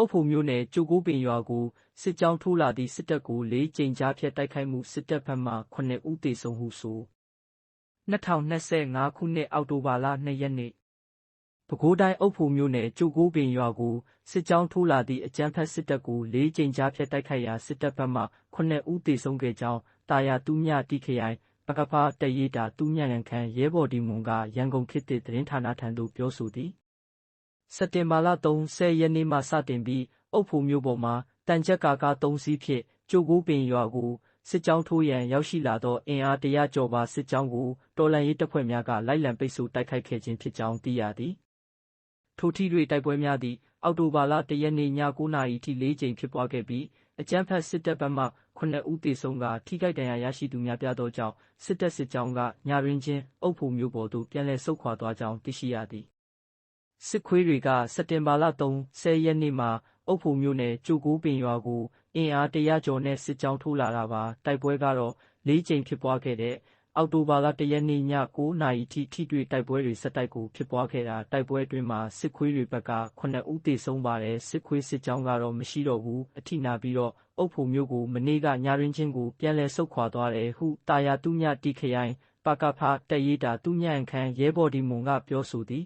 အုတ်ဖိုမြို့နယ်ကြိုကိုပင်ရွာကို စစ်ကြောင်းထိုးလာသည့်စစ်တပ်ကိုလေးကြိမ်ကြားဖြတ်တိုက်ခိုက်မှုစစ်တပ်ဘက်မှ9ဦးသေဆုံးဟုဆို2025ခုနှစ်အောက်တိုဘာလ2ရက်နေ့ပဲခူးတိုင်းအုတ်ဖိုမြို့နယ်ကြိုကိုပင်ရွာကိုစစ်ကြောင်းထိုးလာသည့်အကြမ်းဖက်စစ်တပ်ကိုလေးကြိမ်ကြားဖြတ်တိုက်ခိုက်ရာစစ်တပ်ဘက်မှ9ဦးသေဆုံးခဲ့ကြောင်းတာယာတူးမြတိခရိုင်ပကဖာတရေးတာတူးမြရန်ခန်ရဲဘော်ဒီမွန်ကရန်ကုန်ခေတ်သစ်သတင်းဌာနထံသို့ပြောဆိုသည် စက်တင်ဘာလ30ရက်နေ့မှစတင်ပြီး အုတ်ဖိုမျိုးပေါ်မှာတန်ချက်ကာကာ3စီးဖြင့် ကြိုကိုပင်ရွာကို စစ်ကြောင်းထိုးရန် ရောက်ရှိလာသော အင်အားတရကျော်ပါ စစ်ကြောင်းကို တော်လန်ရေးတပ်ဖွဲ့များက လိုက်လံ ပိတ်ဆို့ တိုက်ခိုက်ခဲ့ခြင်းဖြစ်ကြောင်း သိရသည် ထိုထိတွေတိုက်ပွဲများသည့်အောက်တိုဘာလတရက်နေ့ည9နာရီထိ ၄ ကြိမ်ဖြစ်ပွားခဲ့ပြီး အကြမ်းဖက် စစ်တပ်ဘက်မှ9ဦးသေဆုံးကထိခိုက်ဒဏ်ရာရရှိသူများပြသောကြောင့် စစ်တပ်စစ်ကြောင်းကညရင်းချင်း အုပ်ဖို့မျိုးပေါ်သို့ ပြန်လည်ဆုတ်ခွာသွားကြောင်း သိရှိရသည် စစ်ခွေးတွေကစက်တင်ဘာလ30ရက်နေ့မှာအုပ်ဖို့မျိုးနယ်ကြိုကိုပင်ရွာကိုအင်အားတရကျော်နဲ့စစ်ကြောင်းထိုးလာတာပါတိုက်ပွဲကတော့၄ကြိမ်ဖြစ်ပွားခဲ့တဲ့အောက်တိုဘာလ၁ရက်နေ့ည9နာရီထိထိတွေ့တိုက်ပွဲတွေဆက်တိုက်ကိုဖြစ်ပွားခဲ့တာတိုက်ပွဲအတွင်းမှာစစ်ခွေးတွေဘက်က9ဦးသေဆုံးပါတယ်စစ်ခွေးစစ်ကြောင်းကတော့မရှိတော့ဘူးအထိနာပြီးတော့အုပ်ဖို့မျိုးကိုမနေ့ကညရင်းချင်းကိုပြန်လဲဆုတ်ခွာသွားတယ်ဟုတာယာတုညတိခရိုင်ပကဖတရေးတာတုညံခန်ရဲဘော်ဒီမွန်ကပြောဆိုသည်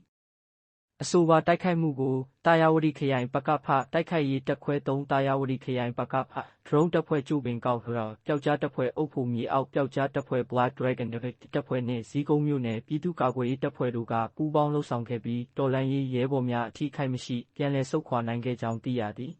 အဆိုပါတိုက်ခိုက်မှုကိုတာယာဝတီခရိုင်ပကဖတိုက်ခိုက်ရေးတပ်ခွဲ3တာယာဝတီခရိုင်ပကဖဒရုန်းတပ်ဖွဲ့ကျူပင်ကောက်ရောပျောက်ကြားတပ်ဖွဲ့အုပ်ဖို့မြေအောက်ပျောက်ကြားတပ်ဖွဲ့ Black Dragon တပ်ဖွဲ့နှင့်ဇီးကုန်းမြို့နယ်ပြည်သူ့ကာကွယ်ရေးတပ်ဖွဲ့တို့ကပူးပေါင်းလှုပ်ဆောင်ခဲ့ပြီးတော်လန်ရေးရဲဘော်များအထိခိုက်မရှိပြန်လည်ဆုတ်ခွာနိုင်ခဲ့ကြောင်းသိရသည်